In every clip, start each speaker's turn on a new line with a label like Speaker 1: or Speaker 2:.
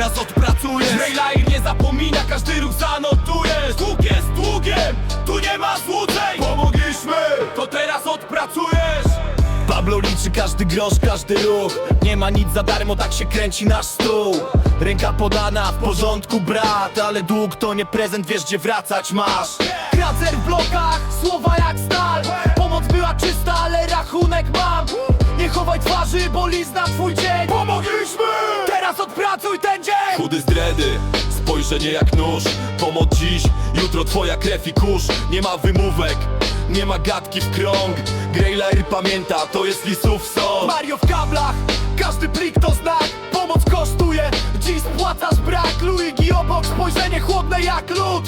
Speaker 1: teraz odpracujesz. Greyline nie zapomina, każdy ruch zanotujesz. Dług jest długiem, tu nie ma złudzeń. Pomogliśmy, to teraz odpracujesz. Pablo liczy każdy grosz, każdy ruch. Nie ma nic za darmo, tak się kręci nasz stół. Ręka podana, w porządku brat. Ale dług to nie prezent, wiesz gdzie wracać masz. Kracer w blokach, słowa jak stal twarzy, bo lizna twój dzień. Pomogliśmy! Teraz odpracuj ten dzień! Chudy z dredy, spojrzenie jak nóż. Pomoc dziś, jutro twoja krew i kurz. Nie ma wymówek, nie ma gadki w krąg. Greylayer pamięta, to jest lisów sąd. Mario w kablach, każdy plik to znak. Pomoc kosztuje, dziś spłacasz brak. Luigi obok, spojrzenie chłodne jak lód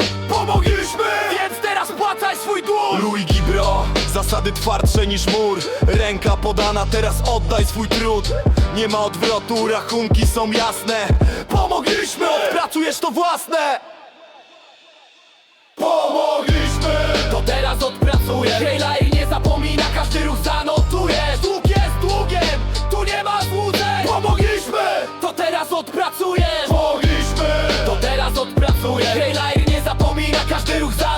Speaker 1: Zasady twardsze niż mur. Ręka podana, teraz oddaj swój trud. Nie ma odwrotu, rachunki są jasne. Pomogliśmy, odpracujesz to własne. Pomogliśmy, to teraz odpracujesz. Wiela i nie zapomina, każdy ruch zanotujesz. Dług jest długiem, tu nie ma złudzeń. Pomogliśmy, to teraz odpracujesz. Pomogliśmy, to teraz odpracujesz. Wiela i nie zapomina, każdy ruch zanotujesz